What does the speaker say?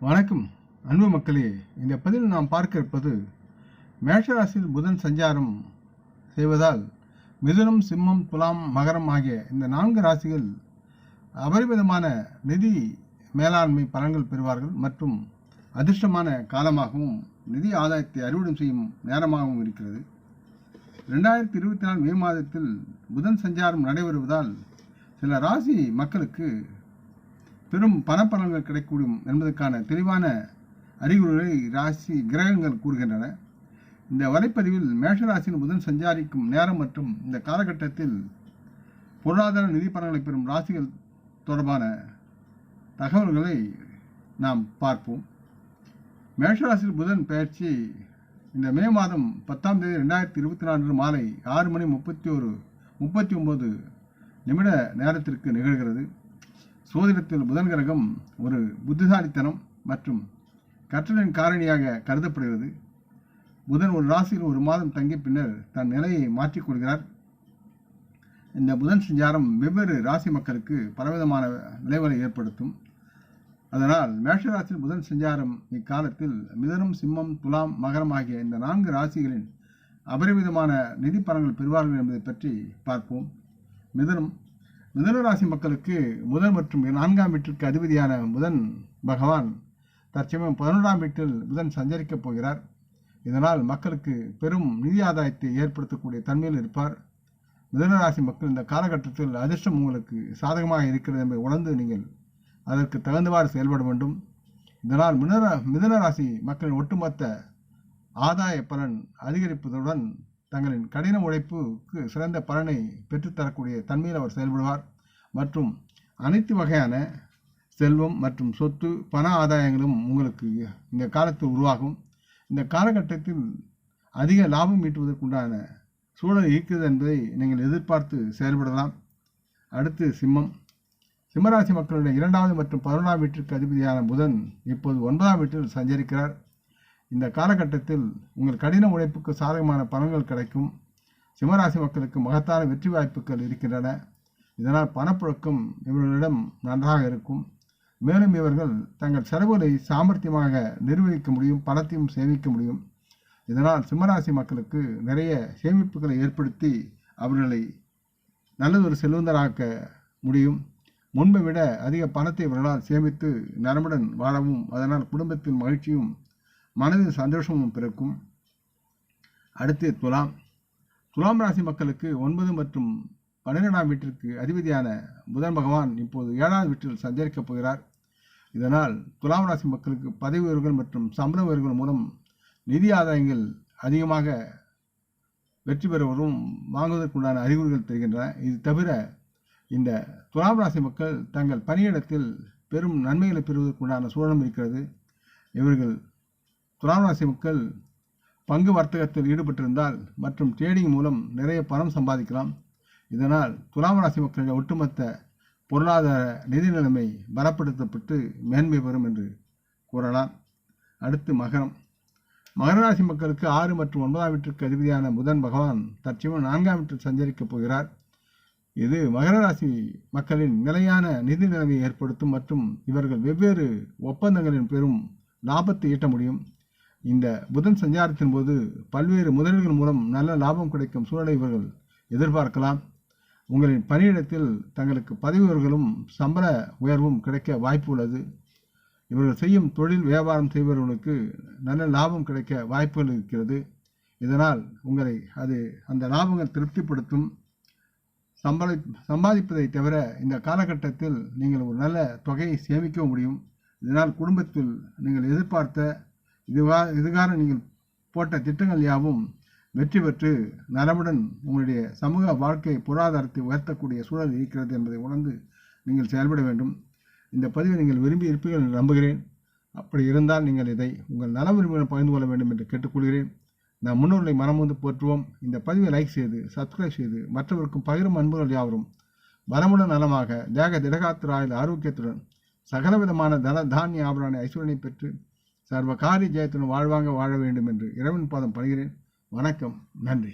வணக்கம். அன்பு மக்களே இந்த பதிவில் நாம் பார்க்க இருப்பது மேஷராசியில் புதன் சஞ்சாரம் செய்வதால் மிதுனம் சிம்மம் துலாம் மகரம் ஆகிய இந்த நான்கு ராசிகள் அபரிமிதமான நிதி மேலாண்மை பலன்கள் பெறுவார்கள் மற்றும் அதிர்ஷ்டமான காலமாகவும் நிதி ஆதாயத்தை அறுவடை செய்யும் நேரமாகவும் இருக்கிறது. ரெண்டாயிரத்தி இருபத்தி நாலு மே மாதத்தில் புதன் சஞ்சாரம் நடைபெறுவதால் சில ராசி மக்களுக்கு பெரும் பணப்பலன்கள் கிடைக்கக்கூடும் என்பதற்கான தெளிவான அறிகுறிகளை ராசி கிரகங்கள் கூறுகின்றன. இந்த வலைப்பதிவில் மேஷராசியின் புதன் சஞ்சாரிக்கும் நேரம் மற்றும் இந்த காலகட்டத்தில் பொருளாதார நிதி பலன்களை பெறும் ராசிகள் தொடர்பான தகவல்களை நாம் பார்ப்போம். மேஷராசியில் புதன் பயிற்சி இந்த மே மாதம் பத்தாம் தேதி ரெண்டாயிரத்தி இருபத்தி நான்கு மாலை ஆறு மணி முப்பத்தி ஒரு முப்பத்தி ஒம்பது நிமிட நேரத்திற்கு நிகழ்கிறது. சோதிடத்தில் புதன் கிரகம் ஒரு புத்திசாலித்தனம் மற்றும் கற்றலின் காரணியாக கருதப்படுகிறது. புதன் ஒரு ராசியில் ஒரு மாதம் தங்கி பின்னர் தன் நிலையை மாற்றிக்கொள்கிறார் இந்த புதன் சஞ்சாரம் வெவ்வேறு ராசி மக்களுக்கு பலவிதமான விளைவுகளை ஏற்படுத்தும். அதனால் மேஷராசியில் புதன் சஞ்சாரம் இக்காலத்தில் மிதனம் சிம்மம் துலாம் மகரம் ஆகிய இந்த நான்கு ராசிகளின் அபரிமிதமான நிதி பலன்கள் பெறுவார்கள் என்பதை பற்றி பார்ப்போம். மிதனம் மிதனராசி மக்களுக்கு முதல் மற்றும் நான்காம் வீட்டிற்கு அதிபதியான புதன் பகவான் தற்சமயம் பதினொன்றாம் வீட்டில் புதன் சஞ்சரிக்கப் போகிறார். இதனால் மக்களுக்கு பெரும் நிதி ஆதாயத்தை ஏற்படுத்தக்கூடிய தன்மையில் இருப்பார். மிதனராசி மக்கள் இந்த காலகட்டத்தில் அதிர்ஷ்டம் உங்களுக்கு சாதகமாக இருக்கிறது என்பதை உணர்ந்து நீங்கள் அதற்கு தகுந்தவாறு செயல்பட வேண்டும். இதனால் மிதன மிதனராசி மக்களின் ஒட்டுமொத்த ஆதாய பலன் அதிகரிப்பதுடன் தங்களின் கடின உழைப்புக்கு சிறந்த பலனை பெற்றுத்தரக்கூடிய தன்மையில் அவர் செயல்படுவார். மற்றும் அனைத்து வகையான செல்வம் மற்றும் சொத்து பண ஆதாயங்களும் உங்களுக்கு இந்த காலத்தில் உருவாகும். இந்த காலகட்டத்தில் அதிக லாபம் ஈட்டுவதற்குண்டான சூழல் இருக்கிறது என்பதை நீங்கள் எதிர்பார்த்து செயல்படலாம். அடுத்து சிம்மம். சிம்மராசி மக்களுடைய இரண்டாவது மற்றும் பதினொன்றாம் வீட்டிற்கு அதிபதியான புதன் இப்போது ஒன்பதாம் வீட்டில் சஞ்சரிக்கிறார். இந்த காலகட்டத்தில் உங்கள் கடின உழைப்புக்கு சாதகமான பலன்கள் கிடைக்கும். சிம்மராசி மக்களுக்கு மகத்தான வெற்றி வாய்ப்புகள் இருக்கின்றன. இதனால் பணப்புழக்கம் இவர்களிடம் நன்றாக இருக்கும். மேலும் இவர்கள் தங்கள் செலவுகளை சாமர்த்தியமாக நிர்வகிக்க முடியும் பணத்தையும் சேமிக்க முடியும். இதனால் சிம்மராசி மக்களுக்கு நிறைய சேமிப்புகளை ஏற்படுத்தி அவர்களை நல்லதொரு செல்வந்தராக்க முடியும். முன்பை விட அதிக பணத்தை இவர்களால் சேமித்து நலமுடன் வாழவும் அதனால் குடும்பத்தின் மகிழ்ச்சியும் மனதில் சந்தோஷமும் பிறக்கும். அடுத்து துலாம். துலாம் ராசி மக்களுக்கு ஒன்பது மற்றும் பன்னிரெண்டாம் வீட்டிற்கு அதிபதியான புதன் பகவான் இப்போது ஏழாவது வீட்டில் சஞ்சரிக்கப் போகிறார். இதனால் துலாம் ராசி மக்களுக்கு பதவி உயர்வுகள் மற்றும் சம்பள உயர்வுகள் மூலம் நிதி ஆதாயங்கள் அதிகமாக வெற்றி பெறுவதும் வாங்குவதற்குண்டான அறிகுறிகள் தெரிகின்றன. இது தவிர இந்த துலாம் ராசி மக்கள் தங்கள் பணியிடத்தில் பெரும் நன்மைகளை பெறுவதற்குண்டான சூழலும் இருக்கிறது. இவர்கள் துலாம் ராசி மக்கள் பங்கு வர்த்தகத்தில் ஈடுபட்டிருந்தால் மற்றும் ட்ரேடிங் மூலம் நிறைய பணம் சம்பாதிக்கலாம். இதனால் துலாம் ராசி மக்களின் ஒட்டுமொத்த பொருளாதார நிதி நிலைமை பலப்படுத்தப்பட்டு மேன்மை பெறும் என்று கூறலாம். அடுத்து மகரம். மகர ராசி மக்களுக்கு ஆறு மற்றும் ஒன்பதாம் வீட்டிற்கு அதிபதியான புதன் பகவான் தற்சமயம் நான்காம் வீட்டில் சஞ்சரிக்கப் போகிறார். இது மகர ராசி மக்களின் நிலையான நிதி நிலைமையை ஏற்படுத்தும் மற்றும் இவர்கள் வெவ்வேறு ஒப்பந்தங்களின் பெரும் லாபத்தை ஈட்ட முடியும். இந்த புதன் சஞ்சாரத்தின் போது பல்வேறு முதலீடுகள் மூலம் நல்ல லாபம் கிடைக்கும் சூழலை இவர்கள் எதிர்பார்க்கலாம். உங்களின் பணியிடத்தில் தங்களுக்கு பதவி உயர்வுகளும் சம்பள உயர்வும் கிடைக்க வாய்ப்பு உள்ளது. இவர்கள் செய்யும் தொழில் வியாபாரம் செய்பவர்களுக்கு நல்ல லாபம் கிடைக்க வாய்ப்புகள் இருக்கிறது. இதனால் உங்களை அது அந்த லாபங்கள் திருப்திப்படுத்தும். சம்பள சம்பாதிப்பதை தவிர இந்த காலகட்டத்தில் நீங்கள் ஒரு நல்ல தொகையை சேமிக்க முடியும். இதனால் குடும்பத்தில் நீங்கள் எதிர்பார்த்த இதுவா இதுகார நீங்கள் போட்ட திட்டங்கள் யாவும் வெற்றி பெற்று நலமுடன் உங்களுடைய சமூக வாழ்க்கை பொருளாதாரத்தை உயர்த்தக்கூடிய சூழல் இருக்கிறது என்பதை உணர்ந்து நீங்கள் செயல்பட வேண்டும். இந்த பதிவை நீங்கள் விரும்பி இருப்பீர்கள் என்று நம்புகிறேன். அப்படி இருந்தால் நீங்கள் இதை உங்கள் நல விரும்பிகள் பகிர்ந்து கொள்ள வேண்டும் என்று கேட்டுக்கொள்கிறேன். நாம் முன்னோர்களை மனம் வந்து போற்றுவோம். இந்த பதிவை லைக் செய்து சப்ஸ்கிரைப் செய்து மற்றவருக்கும் பகிரும் அன்புகள் யாவரும் வரமுடன் நலமாக தேக திடகாத்திராயில் ஆரோக்கியத்துடன் சகலவிதமான தன தானிய ஆபரண ஐஸ்வரனை பெற்று சர்வ காரிய ஜெயத்துடன் வாழ்வாங்க வாழ வேண்டும் என்று இறைவன் பாதம் பணிகிறேன். வணக்கம் நன்றி.